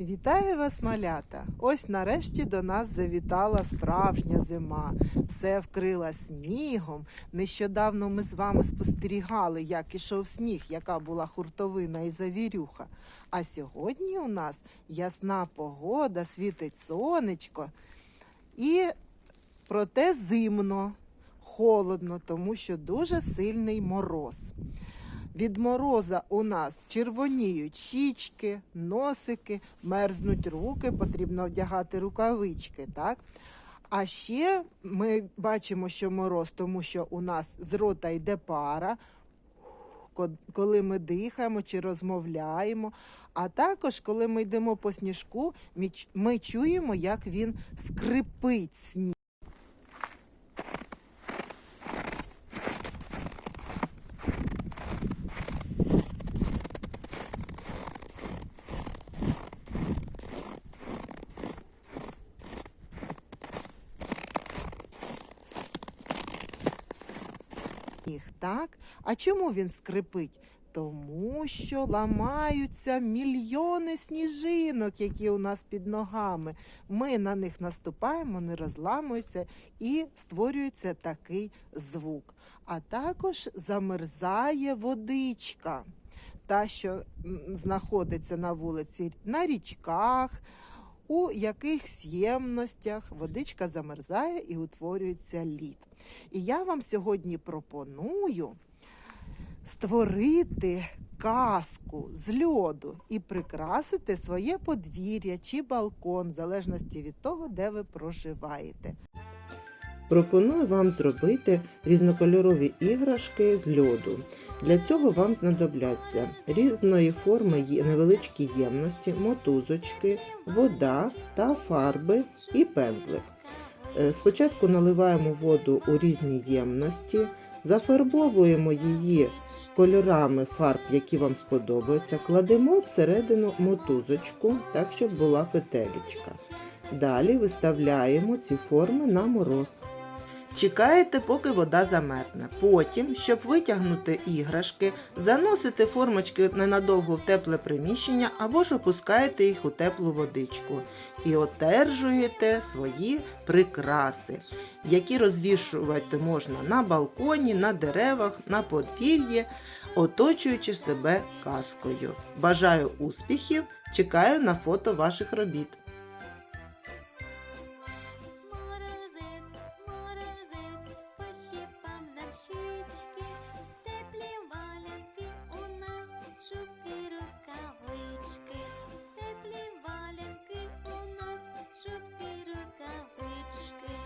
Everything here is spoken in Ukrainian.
Вітаю вас, малята! Ось нарешті до нас завітала справжня зима. Все вкрила снігом. Нещодавно ми з вами спостерігали, як ішов сніг, яка була хуртовина і завірюха. А сьогодні у нас ясна погода, світить сонечко. І проте зимно, холодно, тому що дуже сильний мороз. Від мороза у нас червоніють щічки, носики, мерзнуть руки, потрібно вдягати рукавички. Так? А ще ми бачимо, що мороз, тому що у нас з рота йде пара, коли ми дихаємо чи розмовляємо. А також, коли ми йдемо по сніжку, ми чуємо, як він скрипить сніг. Сніг, так? А чому він скрипить? Тому що ламаються мільйони сніжинок, які у нас під ногами. Ми на них наступаємо, вони розламуються і створюється такий звук. А також замерзає водичка, та, що знаходиться на вулиці, на річках, у якихось ємностях водичка замерзає і утворюється лід. І я вам сьогодні пропоную створити казку з льоду і прикрасити своє подвір'я чи балкон, в залежності від того, де ви проживаєте. Пропоную вам зробити різнокольорові іграшки з льоду. Для цього вам знадобляться різної форми невеличкі ємності, мотузочки, вода та фарби і пензлик. Е, Спочатку наливаємо воду у різні ємності, зафарбовуємо її кольорами фарб, які вам сподобаються, кладемо всередину мотузочку, так, щоб була петелечка. Далі виставляємо ці форми на мороз. Чекаєте, поки вода замерзне. Потім, щоб витягнути іграшки, заносите формочки ненадовго в тепле приміщення або ж опускаєте їх у теплу водичку і одержуєте свої прикраси, які розвішувати можна на балконі, на деревах, на подвір'ї, оточуючи себе казкою. Бажаю успіхів! Чекаю на фото ваших робіт.